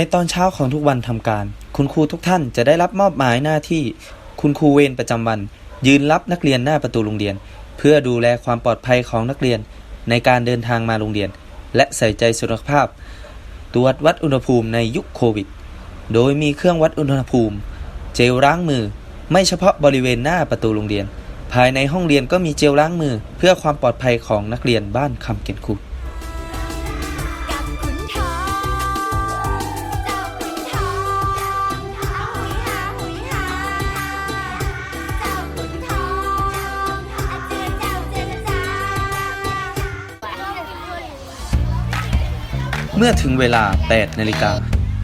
ในตอนเช้าของทุกวันทำการ คุณครูทุกท่านจะได้รับมอบหมายหน้าที่ คุณครูเวรประจำวัน ยืนรับนักเรียนหน้าประตูโรงเรียน เพื่อดูแลความปลอดภัยของนักเรียน ในการเดินทางมาโรงเรียน และใส่ใจสุขภาพ ตรวจวัดอุณหภูมิในยุคโควิด โดยมีเครื่องวัดอุณหภูมิ เจลล้างมือ ไม่เฉพาะบริเวณหน้าประตูโรงเรียน ภายในห้องเรียนก็มีเจลล้างมือ เพื่อความปลอดภัยของนักเรียนบ้านคำเก็นคูด เมื่อถึงเวลา 8 นาฬิกา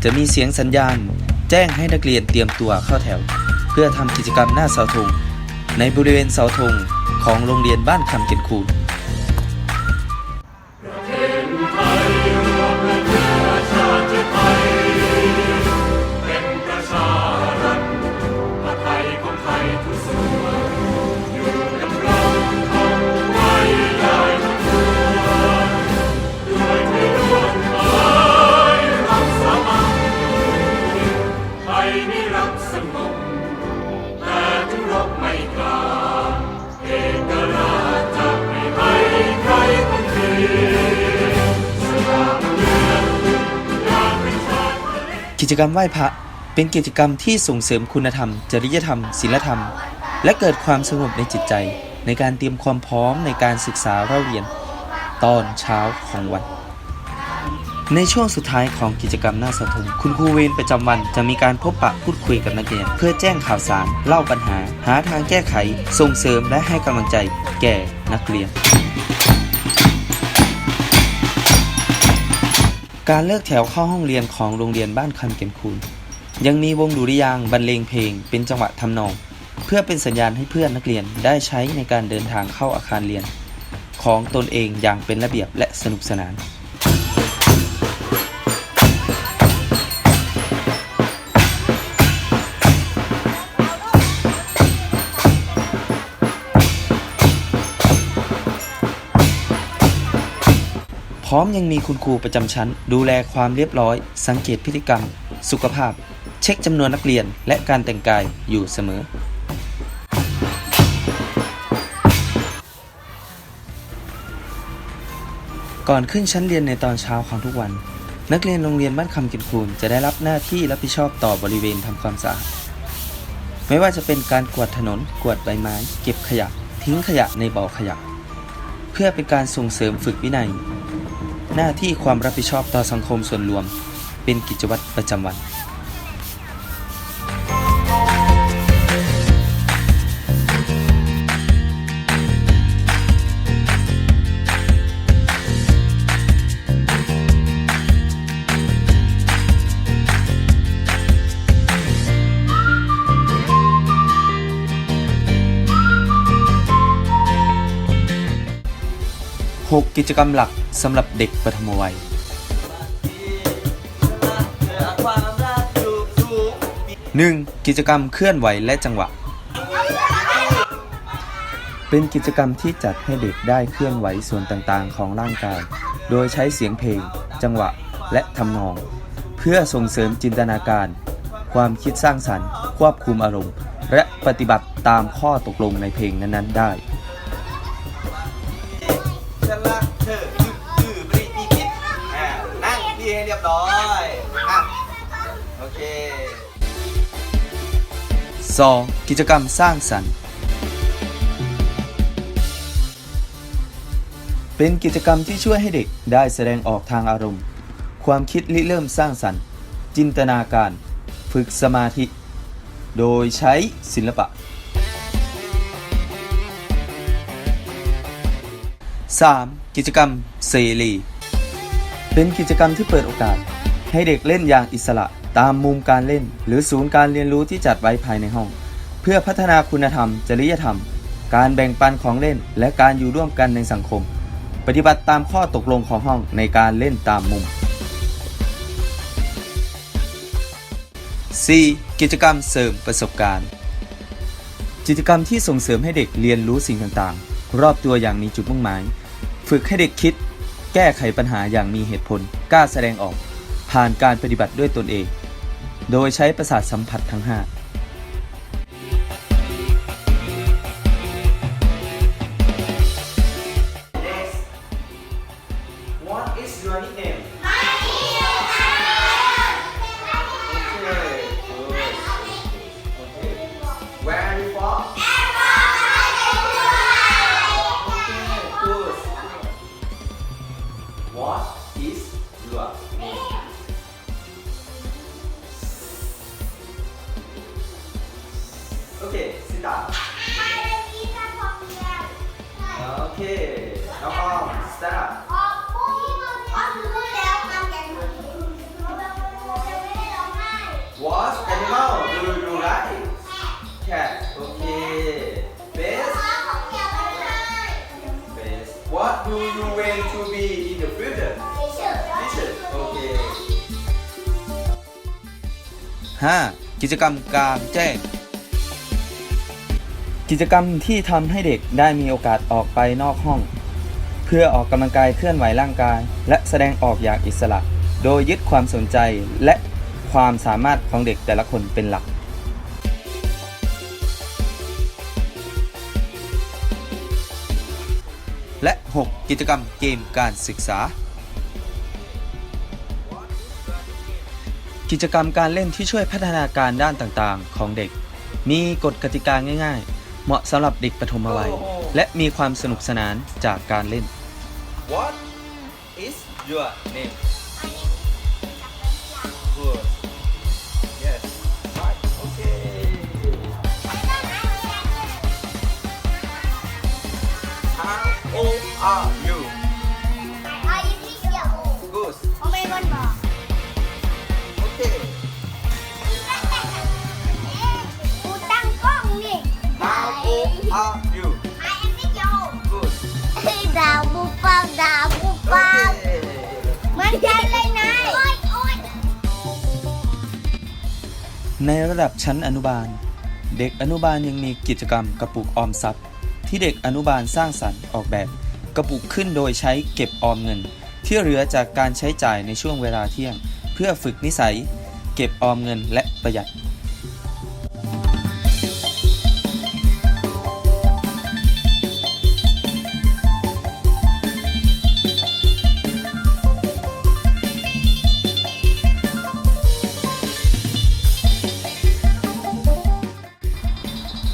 จะมีเสียงสัญญาณ แจ้งให้นักเรียนเตรียมตัวเข้าแถว เพื่อทำกิจกรรมหน้าเสาธงในบริเวณเสาธงของโรงเรียนบ้านคำเก็นคูนเป็น กิจกรรมไหว้พระเป็นกิจกรรมที่ส่งเสริมคุณธรรม จริยธรรมศีลธรรม และเกิดความสงบในจิตใจ ในการเตรียมความพร้อมในการศึกษาเล่าเรียน ตอนเช้าของวัน ในช่วงสุดท้ายของกิจกรรมหน้าเสาธงคุณครูเวรประจำวันจะมีการพบปะพูดคุยกับนักเรียน เพื่อแจ้งข่าวสาร เล่าปัญหา หาทางแก้ไข ส่งเสริมและให้กำลังใจ แก่นักเรียน การเลือกแถวเข้าห้องเรียนของโรงเรียนบ้านคำเก็นคูณยังมีวงดุริยางบรรเลงเพลง เป็นจังหวะทำนอง เพื่อเป็นสัญญาณให้เพื่อนนักเรียนได้ใช้ในการเดินทางเข้าอาคารเรียน ของตนเองอย่างเป็นระเบียบและสนุกสนาน พร้อมยังมีคุณครูประจำชั้น ดูแลความเรียบร้อย สังเกตพฤติกรรม สุขภาพ เช็คจำนวนนักเรียนและการแต่งกายอยู่เสมอ ก่อนขึ้นชั้นเรียนในตอนเช้าของทุกวัน นักเรียนโรงเรียนบ้านคำกินคูนจะได้รับหน้าที่รับผิดชอบต่อบริเวณทำความสะอาดไม่ว่าจะเป็นการกวาดถนน กวาดใบไม้ เก็บขยะ ทิ้งขยะในบ่อขยะ เพื่อเป็นการส่งเสริมฝึกวินัย หน้าที่ความรับผิดชอบต่อสังคมส่วนรวม เป็นกิจวัตรประจำวัน กิจกรรมหลักสำหรับเด็กปฐมวัย 1. กิจกรรมเคลื่อนไหวและจังหวะ เป็นกิจกรรมที่จัดให้เด็กได้เคลื่อนไหวส่วนต่างๆ ของร่างกาย โดยใช้เสียงเพลง จังหวะ และทำนอง เพื่อส่งเสริมจินตนาการ ความคิดสร้างสรรค์ ควบคุมอารมณ์ และปฏิบัติตามข้อตกลงในเพลงนั้นๆ ได้ 2. กิจกรรมสร้างสรรค์ เป็นกิจกรรมที่ช่วยให้เด็กได้แสดงออกทางอารมณ์ ความคิดริเริ่มสร้างสรรค์ จินตนาการ ฝึกสมาธิ โดยใช้ศิลปะ 3. กิจกรรมเซรี เป็นกิจกรรมที่เปิดโอกาส ให้เด็กเล่นอย่างอิสระ ตามมุมการเล่น หรือศูนย์การเรียนรู้ที่จัดไว้ภายในห้อง เพื่อพัฒนาคุณธรรม จริยธรรม การแบ่งปันของเล่น และการอยู่ร่วมกันในสังคม ปฏิบัติตามข้อตกลงของห้องในการเล่นตามมุม 4. กิจกรรมเสริมประสบการณ์ กิจกรรมที่ส่งเสริมให้เด็กเรียนรู้สิ่งต่างๆ รอบตัวอย่างมีจุดมุ่งหมาย ฝึกให้เด็กคิด แก้ไขปัญหาอย่างมีเหตุผล กล้าแสดงออก ผ่านการปฏิบัติด้วยตนเอง โดยใช้ประสาทสัมผัสทั้ง5 Okay, sit down. Okay, now on, stand up. What animal do you like? Cat. Okay. Best. Best. What do you want to be in the future? Teacher. Okay. 5. กิจกรรมกลางแจ้ง กิจกรรมที่ทำให้เด็กได้มีโอกาสออกไปนอกห้อง เพื่อออกกำลังกายเคลื่อนไหวร่างกาย และแสดงออกอย่างอิสระ โดยยึดความสนใจและความสามารถของเด็กแต่ละคนเป็นหลัก และ 6. กิจกรรมเกมการศึกษา กิจกรรมการเล่นที่ช่วยพัฒนาการด้านต่างๆ ของเด็ก มีกฎกติกาง่ายๆ เหมาะสำหรับเด็กปฐมวัย และมีความสนุกสนานจากการเล่น What is your name? Good. ในระดับชั้นอนุบาล เด็กอนุบาลยังมีกิจกรรมกระปุกออมทรัพย์ ที่เด็กอนุบาลสร้างสรรค์ออกแบบ กระปุกขึ้นโดยใช้เก็บออมเงิน ที่เหลือจากการใช้จ่ายในช่วงเวลาเที่ยง เพื่อฝึกนิสัย เก็บออมเงินและประหยัด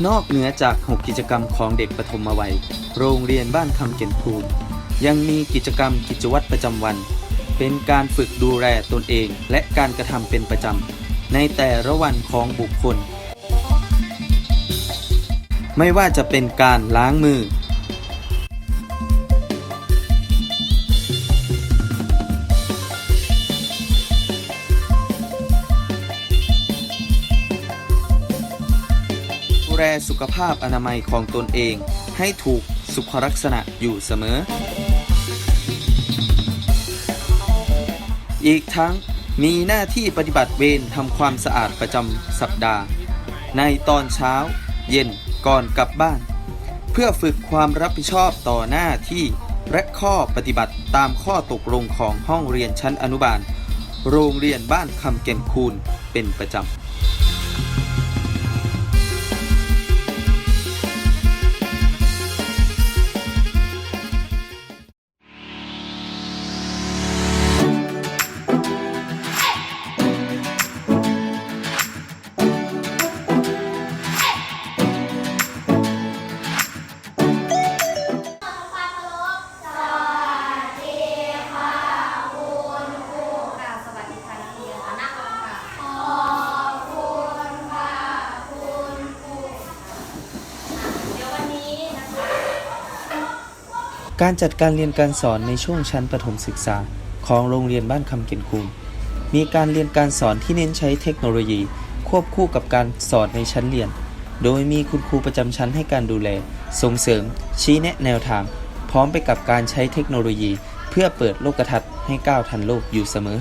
นอกเหนือจาก 6 กิจกรรมของเด็กปฐมวัย โรงเรียนบ้านคำเก็นพูนยังมีกิจกรรมกิจวัตรประจำวัน เป็นการฝึกดูแลตนเอง และการกระทำเป็นประจำในแต่ละวันของบุคคล ไม่ว่าจะเป็นการล้างมือ ลสุขภาพอนามัยของตนเอง ให้ถูกสุขลักษณะอยู่เสมอ อีกทั้งมีหน้าที่ปฏิบัติเวรทำความสะอาดประจำสัปดาห์ ในตอนเช้า เย็นก่อนกลับบ้าน เพื่อฝึกความรับผิดชอบต่อหน้าที่และข้อปฏิบัติตามข้อตกลงของห้องเรียนชั้นอนุบาล โรงเรียนบ้านคำเก็นคูนเป็นประจำ การจัดการเรียนการสอนในช่วงชั้นประถมศึกษาของโรงเรียนบ้านคำเก็นคุมมีการเรียนการสอนที่เน้นใช้เทคโนโลยี ควบคู่กับการสอนในชั้นเรียน โดยมีคุณครูประจำชั้นให้การดูแล ส่งเสริม ชี้แนะแนวทาง พร้อมไปกับการใช้เทคโนโลยี เพื่อเปิดโลกทัศน์ให้ก้าวทันโลกอยู่เสมอ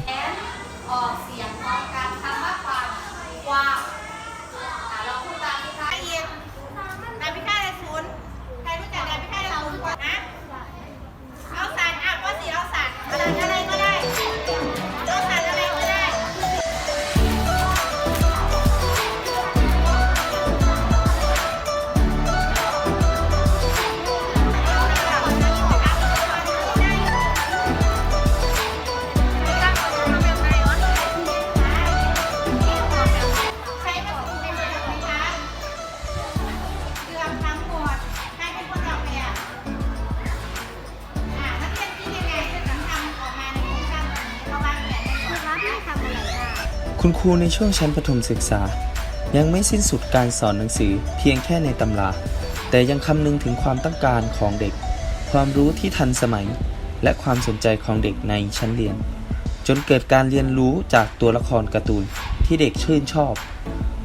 คุณครูในช่วงชั้นประถมศึกษา ยังไม่สิ้นสุดการสอนหนังสือเพียงแค่ในตำรา แต่ยังคำนึงถึงความต้องการของเด็ก ความรู้ที่ทันสมัย และความสนใจของเด็กในชั้นเรียน จนเกิดการเรียนรู้จากตัวละครการ์ตูนที่เด็กชื่นชอบ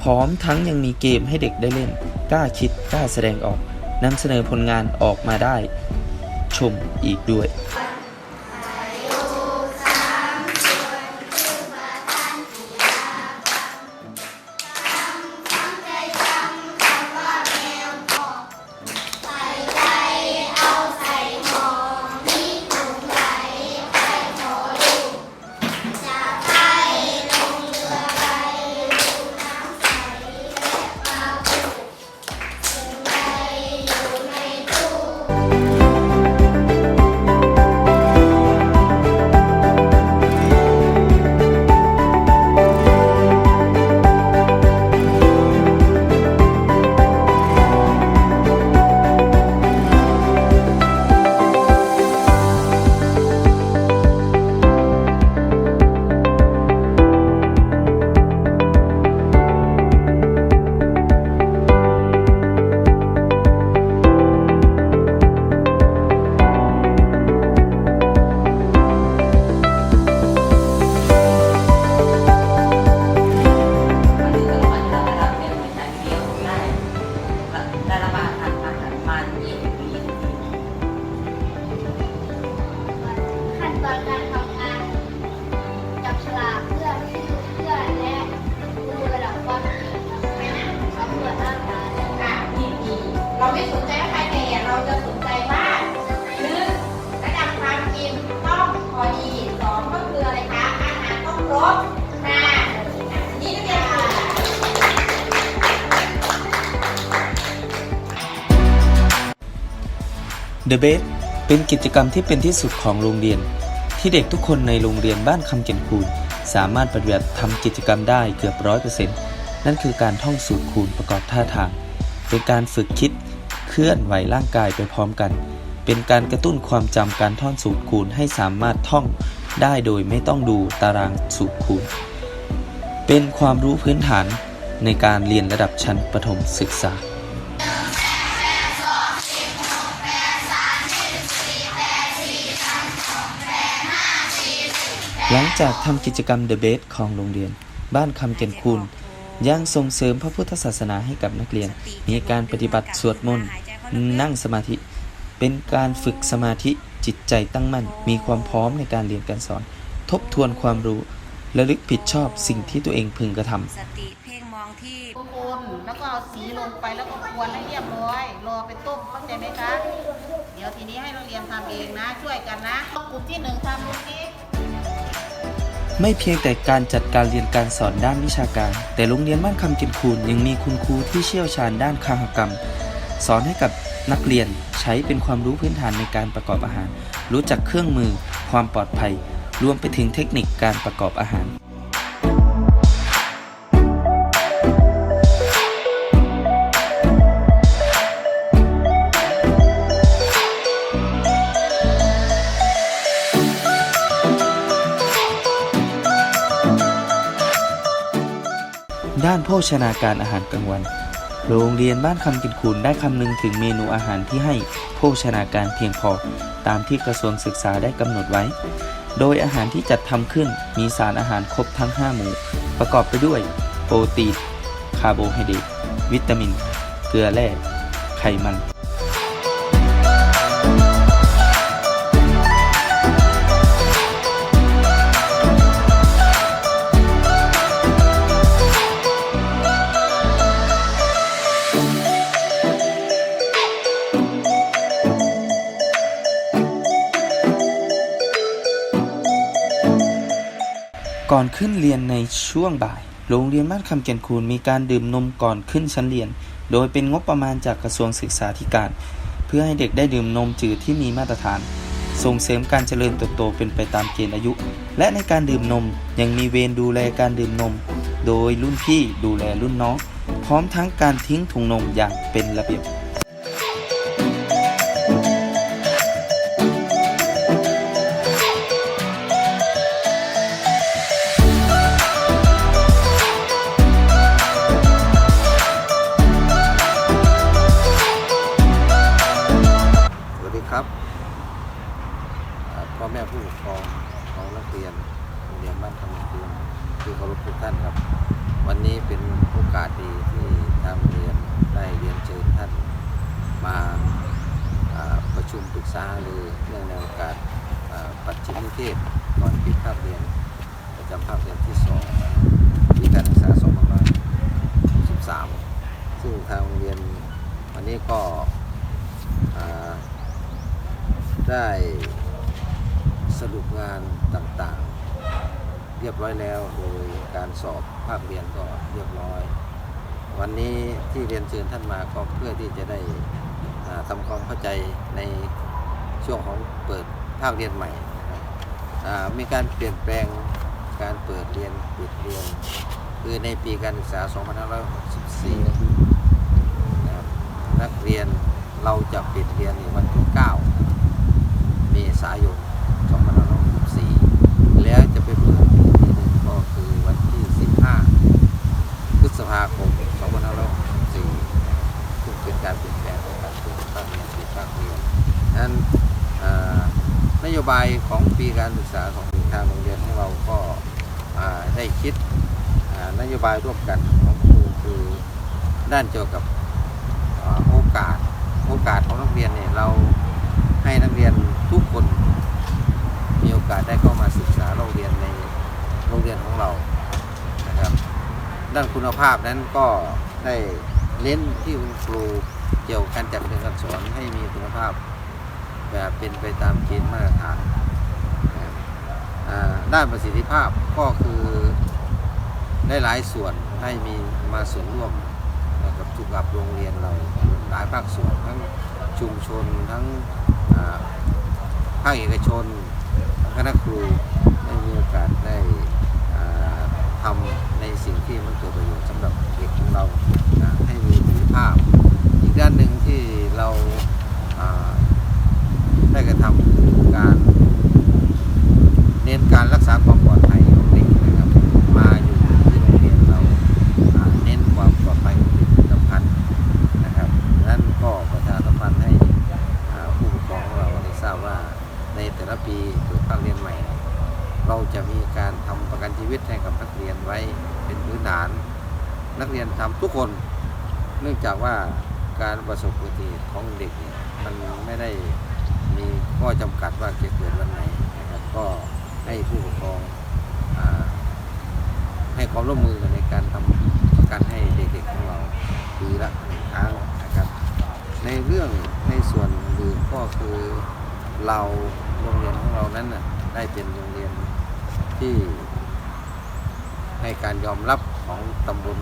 พร้อมทั้งยังมีเกมให้เด็กได้เล่น กล้าคิดกล้าแสดงออกนำเสนอผลงานออกมาได้ ชมอีกด้วย The Best เป็นกิจกรรมที่เป็นที่สุดของโรงเรียน ที่เด็กทุกคนในโรงเรียนบ้านคำเก่นคูณ สามารถปฏิบัติทำกิจกรรมได้เกือบร้อยเปอร์เซ็นต์นั่นคือการท่องสูตรคูณประกอบท่าทาง เป็นการฝึกคิดเคลื่อนไหวร่างกายไปพร้อมกัน เป็นการกระตุ้นความจำการท่องสูตรคูณให้สามารถท่องได้โดยไม่ต้องดูตารางสูตรคูณ เป็นความรู้พื้นฐานในการเรียนระดับชั้นประถมศึกษา หลังจากทำกิจกรรม The Best ของโรงเรียน บ้านคำเก่นคูณยังส่งเสริมพระพุทธศาสนาให้กับนักเรียน มีการปฏิบัติสวดมนต์นั่งสมาธิ เป็นการฝึกสมาธิจิตใจตั้งมั่น มีความพร้อมในการเรียนการสอน ทบทวนความรู้และลึกผิดชอบสิ่งที่ตัวเองพึงกระทำสติเพ่งมองที่โคนแล้วก็เอาสีลงไปแล้วก็กวนให้เรียบร้อย รอไปต้มเข้าใจไหมคะ เดี๋ยวทีนี้ให้เราเรียนทำเองนะ ช่วยกันนะกลุ่มที่หนึ่งทำดูสิ ไม่เพียงแต่การจัดการเรียนการสอนด้านวิชาการ แต่โรงเรียนบ้านคำกินคูนยังมีคุณครูที่เชี่ยวชาญด้านคาหกรรม สอนให้กับนักเรียนใช้เป็นความรู้พื้นฐานในการประกอบอาหาร รู้จักเครื่องมือ ความปลอดภัย รวมไปถึงเทคนิคการประกอบอาหารานโภชนาการอาหารกลางวัน โรงเรียนบ้านคำกินคูนได้คำนึงถึงเมนูอาหารที่ให้โภชนาการเพียงพอ ตามที่กระทรวงศึกษาได้กำหนดไว้ โดยอาหารที่จัดทำขึ้นมีสารอาหารครบทั้ง 5 หมู่ ประกอบไปด้วย โปรตีน คาร์โบไฮเดรต วิตามิน เกลือแร่ ไขมัน ก่อนขึ้นเรียนในช่วงบ่าย โรงเรียนบ้านคำเกียนคูนมีการดื่มนมก่อนขึ้นชั้นเรียน โดยเป็นงบประมาณจากกระทรวงศึกษาธิการ เพื่อให้เด็กได้ดื่มนมจืดที่มีมาตรฐาน ส่งเสริมการเจริญเติบโตเป็นไปตามเกณฑ์อายุ และในการดื่มนมยังมีเวรดูแลการดื่มนม โดยรุ่นพี่ดูแลรุ่นน้อง พร้อมทั้งการทิ้งถุงนมอย่างเป็นระเบียบ นิเทศก่อนปิดภาคเรียนประจำภาคเรียนที่สองปีการศึกษา2513 ซึ่งทางโรงเรียนวันนี้ก็ได้สรุปงานต่างๆ เรียบร้อยแล้วโดยการสอบภาคเรียนก็เรียบร้อย วันนี้ที่เรียนเชิญท่านมาก็เพื่อที่จะได้ทำความเข้าใจในช่วงของเปิดภาคเรียนใหม่ มีการเปลี่ยนแปลงการเปิดเรียนปิดเรียน คือในปีการศึกษา 2564นะครับนักเรียนเราจะปิดเรียนในวันที่ 9 เมษายน 2564 แล้วจะไปเปิดอีกทีหนึ่งก็คือวันที่ 15 พฤษภาคม 2564ซึ่งเป็นการเปลี่ยนแปลงของการเปิดภาคเรียนปิดภาคเรียนนั้นอ่า นโยบายของปีการศึกษาของทางโรงเรียนของเราก็ได้คิดนโยบายร่วมกันของครูคือด้านเกี่ยวกับอโอกาสโอกาสของนักเรียนเนี่ยเราให้นักเรียนทุกคนมีโอกาสได้เข้ามาศึกษาเราเรียนในโรงเรียนของเรานะครับ ด้านคุณภาพนั้นก็ได้เน้นที่คุณครูเกี่ยวกับการจัดเรียนการสอนให้มีคุณภาพ แบบเป็นไปตามเกณฑ์มาตรฐานด้านประสิทธิภาพก็คือได้หลายส่วนให้มีมาส่วนร่วมกับทุกกับโรงเรียนเราหลายภาคส่วนทั้งชุมชนทั้งภาคเอกชนคณะครูได้มีโอกาสได้ทำในสิ่งที่มันเกิดประโยชน์สำหรับเด็กของเรานะให้มีประสิทธิภาพ อีกด้านหนึ่งที่เรา ได้กระทำการ เน้นการรักษาความปลอดภัยของเด็กนะครับ มาอยู่ที่โรงเรียนเราอ่าเน้นความปลอดภัยของเด็กเป็นสำคัญนะครับนั้นก็ประชาสัมพันธ์ให้อ่าผู้ปกครองของเราได้ทราบว่าในแต่ละปีเปิดภาคเรียนใหม่ เราจะมีการทำประกันชีวิตให้กับนักเรียนไว้เป็นพื้นฐาน นักเรียนทำทุกคน เนื่องจากว่าการประสบอุบัติเหตุของเด็กเนี่ยมันไม่ได้มีข้อจำกัดว่าจะเกิดวันไหนนะครับก็ให้ผู้ปกครองอาให้ความร่วมมือกันในการทำประกันให้เด็กๆของเราปีละหนึ่งครั้งนะครับ ในเรื่องในส่วนอื่นก็คือ เราโรงเรียนของเรานั้นน่ะได้เป็นโรงเรียนที่ให้การยอมรับของตำบล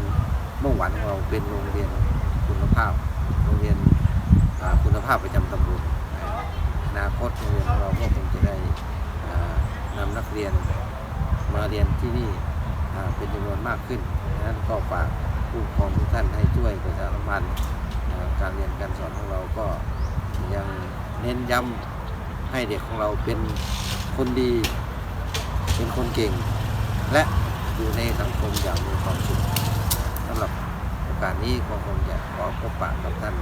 เมื่อหวันของเราเป็นโรงเรียนคุณภาพ โรงเรียนคุณภาพประจำตำบลนอนาคตโรงเรียนของเราก็คงจะได้นำนักเรียนมาเรียนที่นี่เป็นจำนวนมากขึ้นดังนั้นก็ฝากผู้ปกครองทุกท่านให้ช่วยประชาสัมพันธ์การเรียนการสอนของเราก็ยังเน้นย้ำ ให้เด็กของเราเป็นคนดี เป็นคนเก่ง และอยู่ในสังคมอย่างมีความสุขสำหรับโอกาสนี้ก็คงจะขอพบปะกับท่าน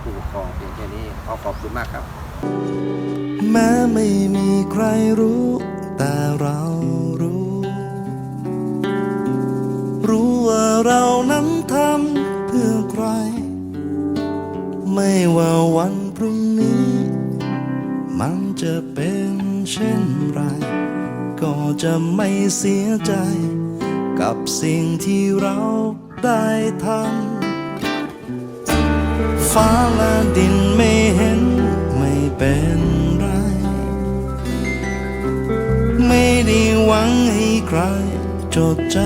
ผู้ปกครองเพียงแค่นี้ขอขอบคุณมากครับ แม้ไม่มีใครรู้ แต่เรารู้ รู้ว่าเรานั้นทำเพื่อใคร ไม่ว่าวัน จะไม่เสียใจ กับสิ่งที่เราได้ทำฟ้าและดินไม่เห็นไม่เป็นไร ไม่ได้หวังให้ใครจดจ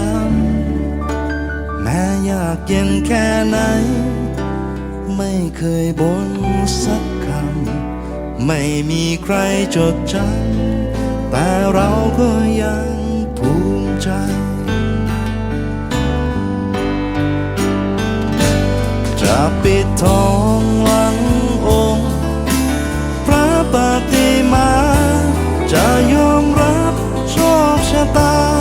ำแม้ยากเย็นแค่ไหน ไม่เคยบ่นสักคำ ไม่มีใครจดจำ แต่เราก็ยังภูมิใจ จะปิดทองหลังองค์ พระปฏิมา จะยอมรับโชคชะตา